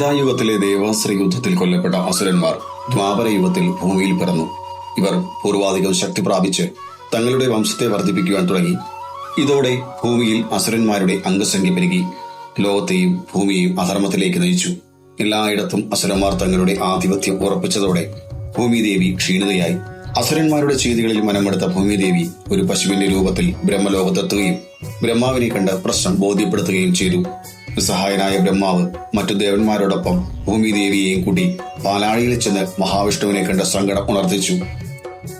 ത്രേതായുഗത്തിലെ ദേവാസ്ത്ര യുദ്ധത്തിൽ കൊല്ലപ്പെട്ട അസുരന്മാർ ദ്വാപര യുഗത്തിൽ ഭൂമിയിൽ പിറന്നു. ഇവർ പൂർവാധികം ശക്തി പ്രാപിച്ച് തങ്ങളുടെ വംശത്തെ വർദ്ധിപ്പിക്കുവാൻ തുടങ്ങി. ഇതോടെ ഭൂമിയിൽ അസുരന്മാരുടെ അംഗസംഖ്യ പെരുകി. ലോകത്തെയും ഭൂമിയെയും അധർമ്മത്തിലേക്ക് നയിച്ചു. എല്ലായിടത്തും അസുരന്മാർ തങ്ങളുടെ ആധിപത്യം ഉറപ്പിച്ചതോടെ ഭൂമിദേവി ക്ഷീണിതയായി. അസുരന്മാരുടെ ചെയ്തികളിൽ മനമെടുത്ത ഭൂമിദേവി ഒരു പശുവിന്റെ രൂപത്തിൽ ബ്രഹ്മലോകത്തെത്തുകയും ബ്രഹ്മാവിനെ കണ്ട് പ്രശ്നം ബോധ്യപ്പെടുത്തുകയും ചെയ്തു. നിസ്സഹായനായ ബ്രഹ്മാവ് മറ്റു ദേവന്മാരോടൊപ്പം ഭൂമിദേവിയെയും കൂടി പാലാഴിയിൽ ചെന്ന് മഹാവിഷ്ണുവിനെ കണ്ട സങ്കടം ഉണർത്തിച്ചു.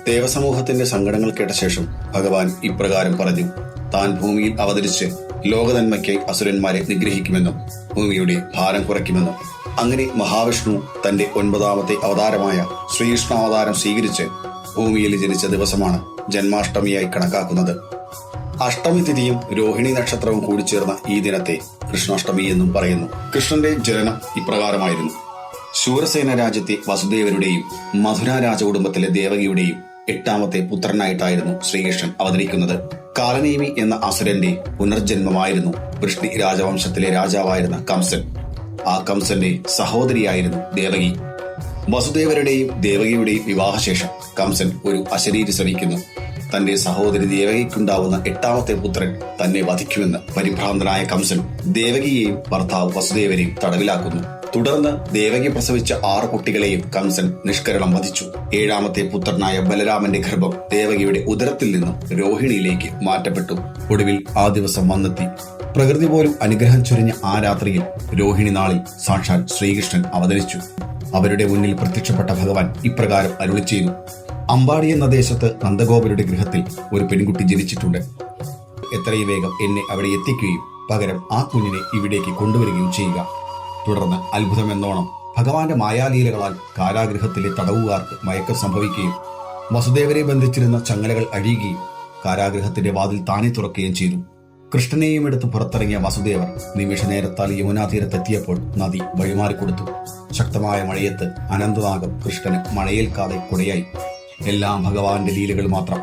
ദേവസമൂഹത്തിന്റെ സങ്കടങ്ങൾ കേട്ട ശേഷം ഭഗവാൻ ഇപ്രകാരം പറഞ്ഞു താൻ ഭൂമിയിൽ അവതരിച്ച് ലോകനന്മയ്ക്കായി അസുരന്മാരെ നിഗ്രഹിക്കുമെന്നും ഭൂമിയുടെ ഭാരം കുറയ്ക്കുമെന്നും. അങ്ങനെ മഹാവിഷ്ണു തന്റെ ഒൻപതാമത്തെ അവതാരമായ ശ്രീകൃഷ്ണാവതാരം സ്വീകരിച്ച് ഭൂമിയിൽ ജനിച്ച ദിവസമാണ് ജന്മാഷ്ടമിയായി കണക്കാക്കുന്നത്. അഷ്ടമി തിഥിയും രോഹിണി നക്ഷത്രവും കൂടി ചേർന്ന ഈ ദിനത്തെ കൃഷ്ണാഷ്ടമി എന്നും പറയുന്നു. കൃഷ്ണന്റെ ജനനം ഇപ്രകാരമായിരുന്നു. ശൂരസേന രാജ്യത്തെ വസുദേവരുടെയും മധുര രാജകുടുംബത്തിലെ ദേവകിയുടെയും എട്ടാമത്തെ പുത്രനായിട്ടായിരുന്നു ശ്രീകൃഷ്ണൻ അവതരിക്കുന്നത്. കാലനേമി എന്ന അസുരന്റെ പുനർജന്മമായിരുന്നു വൃഷ്ണി രാജവംശത്തിലെ രാജാവായിരുന്ന കംസൻ. ആ കംസന്റെ സഹോദരിയായിരുന്നു ദേവകി. വസുദേവരുടെയും ദേവകിയുടെയും വിവാഹശേഷം കംസൻ ഒരു അശരീരി ശ്രമിക്കുന്നു. തന്റെ സഹോദരി ദേവകിക്കുണ്ടാവുന്ന എട്ടാമത്തെ പുത്രൻ തന്നെ വധിക്കുമെന്ന് പരിഭ്രാന്തനായ കംസൻ ദേവകിയെയും ഭർത്താവ് വസുദേവനെയും തടവിലാക്കുന്നു. തുടർന്ന് ദേവകി പ്രസവിച്ച ആറ് കുട്ടികളെയും കംസൻ നിഷ്കരണം വധിച്ചു. ഏഴാമത്തെ പുത്രനായ ബലരാമന്റെ ഗർഭം ദേവകിയുടെ ഉദരത്തിൽ നിന്നും രോഹിണിയിലേക്ക് മാറ്റപ്പെട്ടു. ഒടുവിൽ ആ ദിവസം വന്നെത്തി. പ്രകൃതി പോലും അനുഗ്രഹം ചൊരിഞ്ഞ ആ രാത്രിയിൽ രോഹിണി നാളിൽ സാക്ഷാൽ ശ്രീകൃഷ്ണൻ അവതരിച്ചു. അവരുടെ മുന്നിൽ പ്രത്യക്ഷപ്പെട്ട ഭഗവാൻ ഇപ്രകാരം അരുളി ചെയ്തു അമ്പാടി എന്ന ദേശത്ത് നന്ദഗോപരുടെ ഗൃഹത്തിൽ ഒരു പെൺകുട്ടി ജനിച്ചിട്ടുണ്ട്. എത്രയും വേഗം എന്നെ അവിടെ എത്തിക്കുകയും പകരം ആ കുഞ്ഞിനെ ഇവിടേക്ക് കൊണ്ടുവരികയും ചെയ്യുക. തുടർന്ന് അത്ഭുതമെന്നോണം ഭഗവാന്റെ മായാലീലകളാൽ കാരാഗൃഹത്തിലെ തടവുകാർക്ക് മയക്കം സംഭവിക്കുകയും വസുദേവരെ ബന്ധിച്ചിരുന്ന ചങ്ങലകൾ അഴിയുകയും കാരാഗൃഹത്തിന്റെ വാതിൽ താനെ തുറക്കുകയും ചെയ്തു. കൃഷ്ണനെയും എടുത്ത് പുറത്തിറങ്ങിയ വസുദേവർ നിമിഷ നേരത്താൽ യമുനാ തീരത്തെത്തിയപ്പോൾ നദി വഴിമാറിക്കൊടുത്തു ശക്തമായ മഴയത്ത് അനന്തനാഗം കൃഷ്ണന് മഴയേൽക്കാതെ കുടയായി. എല്ലാം ഭഗവാന്റെ ലീലകൾ മാത്രം.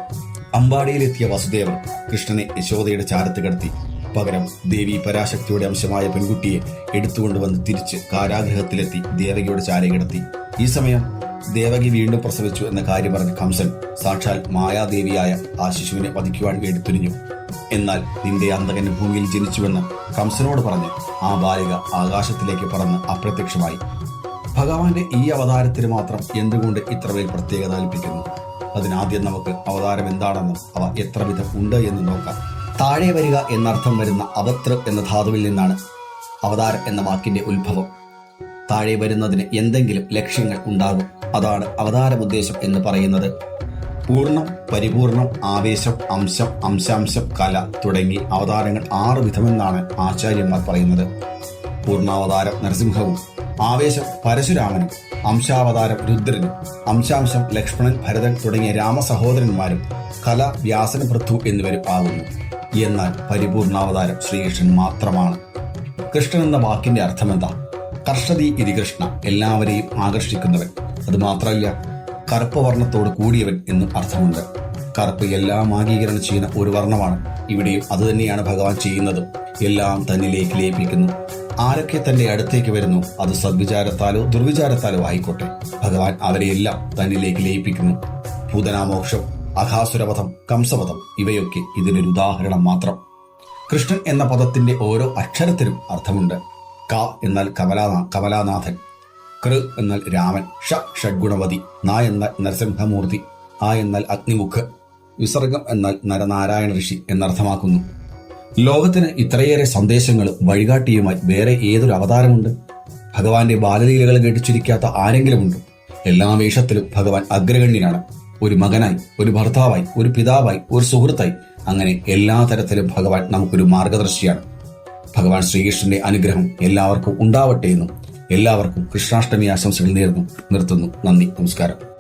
അമ്പാടിയിലെത്തിയ വസുദേവൻ കൃഷ്ണനെ യശോദയുടെ ചാരത്ത് കിടത്തി. പകരം ദേവി പരാശക്തിയുടെ അംശമായ പെൺകുട്ടിയെ എടുത്തുകൊണ്ടുവന്ന് തിരിച്ച് കാരാഗ്രഹത്തിലെത്തി ദേവകിയുടെ ചാര കിടത്തി. ഈ സമയം ദേവകി വീണ്ടും പ്രസവിച്ചു എന്ന കാര്യം പറഞ്ഞ കംസൻ സാക്ഷാൽ മായാദേവിയായ ആ ശിശുവിനെ വധിക്കുവാൻ എടുത്തുരിഞ്ഞു. എന്നാൽ നിന്റെ അന്തകന് ഭൂമിയിൽ ജനിച്ചുവെന്ന് കംസനോട് പറഞ്ഞ് ആ ബാലിക ആകാശത്തിലേക്ക് പറന്ന് അപ്രത്യക്ഷമായി. ഭഗവാന്റെ ഈ അവതാരത്തിന് മാത്രം എന്തുകൊണ്ട് ഇത്രമേൽ പ്രത്യേകത കൽപ്പിക്കുന്നു അതിനാദ്യം നമുക്ക് അവതാരം എന്താണെന്നും അവ എത്ര വിധം ഉണ്ട് എന്ന് നോക്കാം. താഴെ വരിക എന്നർത്ഥം വരുന്ന അവതൃ എന്ന ധാതുവിൽ നിന്നാണ് അവതാരം എന്ന വാക്കിന്റെ ഉത്ഭവം. താഴെ വരുന്നതിന് എന്തെങ്കിലും ലക്ഷ്യങ്ങൾ ഉണ്ടാകും. അതാണ് അവതാരമുദ്ദേശം എന്ന് പറയുന്നത്. പൂർണം പരിപൂർണം ആവേശം അംശം അംശാംശം കല തുടങ്ങി അവതാരങ്ങൾ ആറ് വിധമെന്നാണ് ആചാര്യന്മാർ പറയുന്നത്. പൂർണാവതാരം നരസിംഹവും ആവേശം പരശുരാമനും അംശാവതാരം രുദ്രനും അംശാംശം ലക്ഷ്മണൻ ഭരതൻ തുടങ്ങിയ രാമസഹോദരന്മാരും കല വ്യാസൻ പൃഥു എന്നിവരും ആകുന്നു. എന്നാൽ പരിപൂർണാവതാരം ശ്രീകൃഷ്ണൻ മാത്രമാണ്. കൃഷ്ണൻ എന്ന വാക്കിന്റെ അർത്ഥമെന്താ? കർഷതി ഇതി കൃഷ്ണ എല്ലാവരെയും ആകർഷിക്കുന്നവൻ. അത് മാത്രമല്ല കറുപ്പ് വർണത്തോട് കൂടിയവൻ എന്നും അർത്ഥമുണ്ട്. കറുപ്പ് എല്ലാം ആഗീകരണം ചെയ്യുന്ന ഒരു വർണമാണ്. ഇവിടെയും അതുതന്നെയാണ് ഭഗവാൻ ചെയ്യുന്നതും. എല്ലാം തന്നിലേക്ക് ലയിപ്പിക്കുന്നു. ആരൊക്കെ തന്റെ അടുത്തേക്ക് വരുന്നു അത് സദ്വിചാരത്താലോ ദുർവിചാരത്താലോ ആയിക്കോട്ടെ. ഭഗവാൻ അവരെയെല്ലാം തന്നിലേക്ക് ലയിപ്പിക്കുന്നു. ഭൂതനാമോക്ഷം അഹാസുരവധം കംസവധം ഇവയൊക്കെ ഇതിനൊരു ഉദാഹരണം മാത്രം. കൃഷ്ണൻ എന്ന പദത്തിന്റെ ഓരോ അക്ഷരത്തിനും അർത്ഥമുണ്ട്. ക എന്നാൽ കമലാനാ കമലാനാഥൻ. കൃ എന്നാൽ രാമൻ. ഷ ഷഡ്ഗുണവതി. ന എന്നാൽ നരസിംഹമൂർത്തി. ആ എന്നാൽ അഗ്നിമുഖ്. വിസർഗം എന്നാൽ നരനാരായണ ഋഷി എന്നർത്ഥമാക്കുന്നു. ലോകത്തിന് ഇത്രയേറെ സന്ദേശങ്ങളും വഴികാട്ടിയുമായി വേറെ ഏതൊരു അവതാരമുണ്ട്? ഭഗവാന്റെ ബാലലീലകൾ കേട്ടിച്ചിരിക്കാത്ത ആരെങ്കിലുമുണ്ടോ? എല്ലാ വേഷത്തിലും ഭഗവാൻ അഗ്രഗണ്യനാണ്. ഒരു മകനായി ഒരു ഭർത്താവായി ഒരു പിതാവായി ഒരു സുഹൃത്തായി. അങ്ങനെ എല്ലാ തരത്തിലും ഭഗവാൻ നമുക്കൊരു മാർഗദർശിയാണ്. ഭഗവാൻ ശ്രീകൃഷ്ണന്റെ അനുഗ്രഹം എല്ലാവർക്കും ഉണ്ടാവട്ടെ എന്നും എല്ലാവർക്കും കൃഷ്ണാഷ്ടമി ആശംസകൾ നേർന്നു നിർത്തുന്നു. നന്ദി നമസ്കാരം.